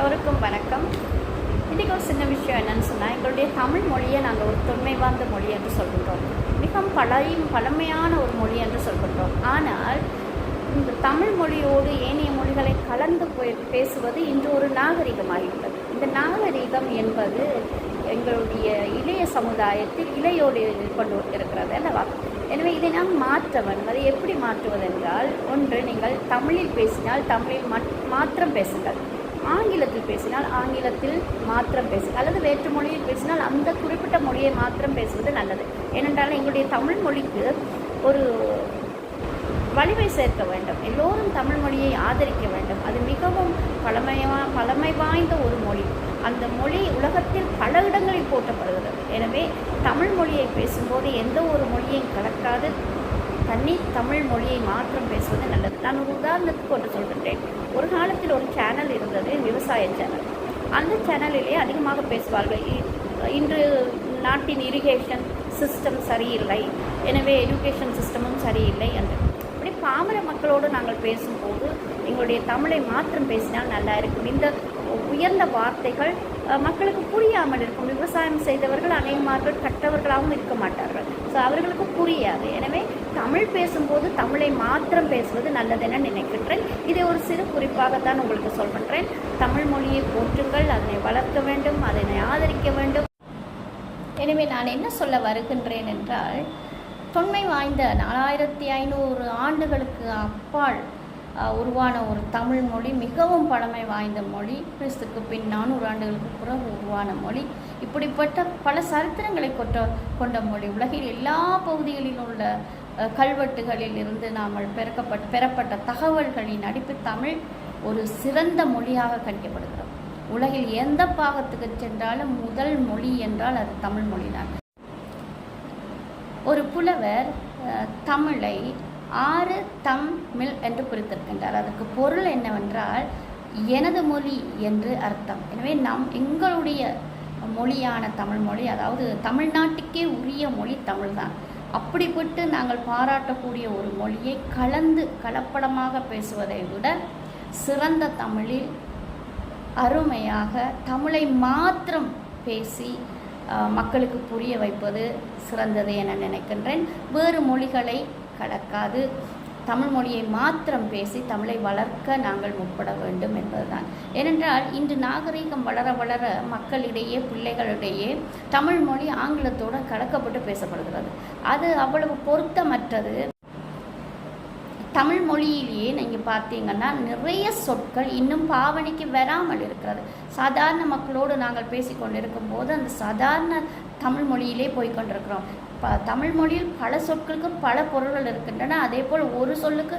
எல்லோருக்கும் வணக்கம். இன்றைக்கி ஒரு சின்ன விஷயம் என்னென்னு சொன்னால் எங்களுடைய தமிழ் மொழியை நாங்கள் ஒரு தொன்மை வாய்ந்த மொழி என்று சொல்கின்றோம். மிகவும் பழையும் பழமையான ஒரு மொழி என்று சொல்கின்றோம். ஆனால் இந்த தமிழ் மொழியோடு ஏனைய மொழிகளை கலந்து போய் பேசுவது இன்று ஒரு நாகரிகமாகிவிட்டது. இந்த நாகரிகம் என்பது எங்களுடைய இளைய சமுதாயத்தில் இளையோடு கொண்டு இருக்கிறது அல்லவா? எனவே இதை நாம் மாற்ற வேண்டும் அதை எப்படி மாற்றுவது என்றால் ஒன்று நீங்கள் தமிழில் பேசினால் தமிழில் மட் மாத்திரம் பேசுங்கள். ஆங்கிலத்தில் பேசினால் ஆங்கிலத்தில் மாத்திரம் பேசு அல்லது வேற்று மொழியில் பேசினால் அந்த குறிப்பிட்ட மொழியை மாத்திரம் பேசுவது நல்லது. ஏனென்றால் எங்களுடைய தமிழ் மொழிக்கு ஒரு வலிமை சேர்க்க வேண்டும். எல்லோரும் தமிழ் மொழியை ஆதரிக்க வேண்டும். அது மிகவும் பழமையா பழமை வாய்ந்த ஒரு மொழி. அந்த மொழி உலகத்தில் பல இடங்களில் போற்றப்படுகிறது. எனவே தமிழ் மொழியை பேசும்போது எந்த ஒரு மொழியையும் கலக்காது. தண்ணி தமிழ் மொழியை மாற்றம் பேசுவது நல்லது. நான் ஒரு உதாரணத்துக்கு ஒன்று சொல்கின்றேன். ஒரு காலத்தில் ஒரு சேனல் இருந்தது விவசாய சேனல் அந்த சேனலிலே அதிகமாக பேசுவார்கள். இ- இன்று நாட்டின் இரிகேஷன் சிஸ்டம் சரியில்லை. எனவே எஜுகேஷன் சிஸ்டமும் சரியில்லை என்று. அப்படி பாமர மக்களோடு நாங்கள் பேசும்போது எங்களுடைய தமிழை மாத்திரம் பேசினால் நல்லா இருக்கும். இந்த உயர்ந்த வார்த்தைகள் மக்களுக்கு புரியாமல் இருக்கும். விவசாயம் செய்தவர்கள் அநேகமாக கற்றவர்களாகவும் இருக்க மாட்டார்கள். ஸோ அவர்களுக்கு புரியாது. எனவே தமிழ் பேசும்போது தமிழை மாத்திரம் பேசுவது நல்லதென நினைக்கின்றேன். இதை ஒரு சிறு குறிப்பாகத்தான் உங்களுக்கு சொல்கின்றேன் தமிழ் மொழியை போற்றுங்கள் அதனை வளர்க்க வேண்டும் அதனை ஆதரிக்க வேண்டும். எனவே நான் என்ன சொல்ல வருகின்றேன் என்றால் தொன்மை வாய்ந்த நாலாயிரத்தி ஐநூறு ஆண்டுகளுக்கு அப்பால் உருவான ஒரு தமிழ் மொழி மிகவும் பழமை வாய்ந்த மொழி. கிறிஸ்துக்கு பின் நானூறு ஆண்டுகளுக்கு பிறகு உருவான மொழி. இப்படிப்பட்ட பல சரித்திரங்களை கொண்ட கொண்ட மொழி. உலகில் எல்லா பகுதிகளிலும் உள்ள கல்வெட்டுகளில் இருந்து நாம் பெருக்கப்பட்ட பெறப்பட்ட தகவல்களின் அடிப்பு தமிழ் ஒரு சிறந்த மொழியாக கணிக்கப்படுகிறது. உலகில் எந்த பாகத்துக்கு சென்றாலும் முதல் மொழி என்றால் அது தமிழ் மொழிதான். ஒரு புலவர் தமிழை ஆறு தமிழ் என்று குறித்திருக்கின்றார். அதற்கு பொருள் என்னவென்றால் எனது மொழி என்று அர்த்தம். எனவே நாம் எங்களுடைய மொழியான தமிழ் மொழி அதாவது தமிழ்நாட்டுக்கே உரிய மொழி தமிழ்தான். அப்படிப்பட்டு நாங்கள் பாராட்டக்கூடிய ஒரு மொழியை கலந்து கலப்படமாக பேசுவதை விட சிறந்த தமிழில் அருமையாக தமிழை மாத்திரம் பேசி மக்களுக்கு புரிய வைப்பது சிறந்தது என நினைக்கின்றேன். வேறு மொழிகளை கலக்காது. தமிழ் மொழியை மாத்திரம் பேசி தமிழை வளர்க்க நாங்கள் முற்பட வேண்டும் என்பதுதான். ஏனென்றால் இன்று நாகரீகம் வளர வளர மக்களிடையே பிள்ளைகளிடையே தமிழ் மொழி ஆங்கிலத்தோடு கலக்கப்பட்டு பேசப்படுகிறது. அது அவ்வளவு பொருத்தமற்றது. தமிழ் மொழியிலேயே நீங்கள் பார்த்தீங்கன்னா நிறைய சொற்கள் இன்னும் பாவனைக்கு வராமல் இருக்கிறது. சாதாரண மக்களோடு நாங்கள் பேசிக்கொண்டிருக்கும் போது அந்த சாதாரண தமிழ் மொழியிலே போய்க்கொண்டிருக்கிறோம் ப தமிழ் மொழியில் பல சொற்களுக்கு பல பொருள்கள் இருக்கின்றன. அதே போல் ஒரு சொல்லுக்கு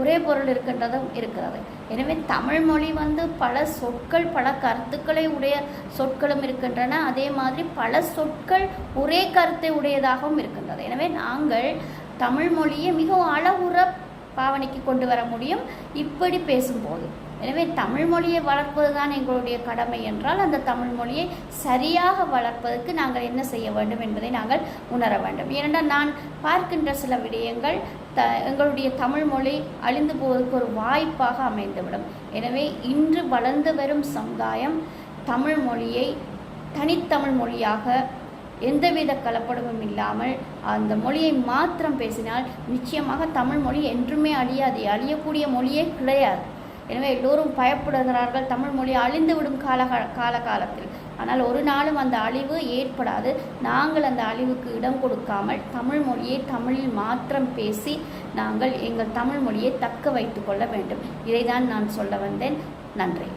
ஒரே பொருள் இருக்கின்றதும் இருக்கிறது. எனவே தமிழ் மொழி வந்து பல சொற்கள் பல கருத்துக்களை உடைய சொற்களும் இருக்கின்றன. அதே மாதிரி பல சொற்கள் ஒரே கருத்தை உடையதாகவும் இருக்கின்றது. எனவே நாங்கள் தமிழ் மொழியை மிகவும் அழகுற பாவனைக்கு கொண்டு வர முடியும். இப்படி பேசும்போது. எனவே தமிழ் மொழியை வளர்ப்பது தான் எங்களுடைய கடமை என்றால் அந்த தமிழ் மொழியை சரியாக வளர்ப்பதற்கு நாங்கள் என்ன செய்ய வேண்டும் என்பதை நாங்கள் உணர வேண்டும். ஏனென்றால் நான் பார்க்கின்ற சில விடயங்கள் த எங்களுடைய தமிழ் மொழி அழிந்து போவதற்கு ஒரு வாய்ப்பாக அமைந்துவிடும். எனவே இன்று வளர்ந்து வரும் சமுதாயம் தமிழ் மொழியை தனித்தமிழ் மொழியாக எந்தவித கலப்படமும் இல்லாமல் அந்த மொழியை மாத்திரம் பேசினால் நிச்சயமாக தமிழ் மொழி என்றுமே அழியாது. அழியக்கூடிய மொழியே கிடையாது. எனவே எல்லோரும் பயப்படுகிறார்கள். தமிழ் மொழி அழிந்துவிடும் கால கால காலத்தில் ஆனால் ஒரு நாளும் அந்த அழிவு ஏற்படாது. நாங்கள் அந்த அழிவுக்கு இடம் கொடுக்காமல் தமிழ் மொழியை தமிழில் மாத்திரம் பேசி நாங்கள் எங்கள் தமிழ் மொழியை தக்க வைத்து கொள்ள வேண்டும். இதைதான் நான் சொல்ல வந்தேன். நன்றி.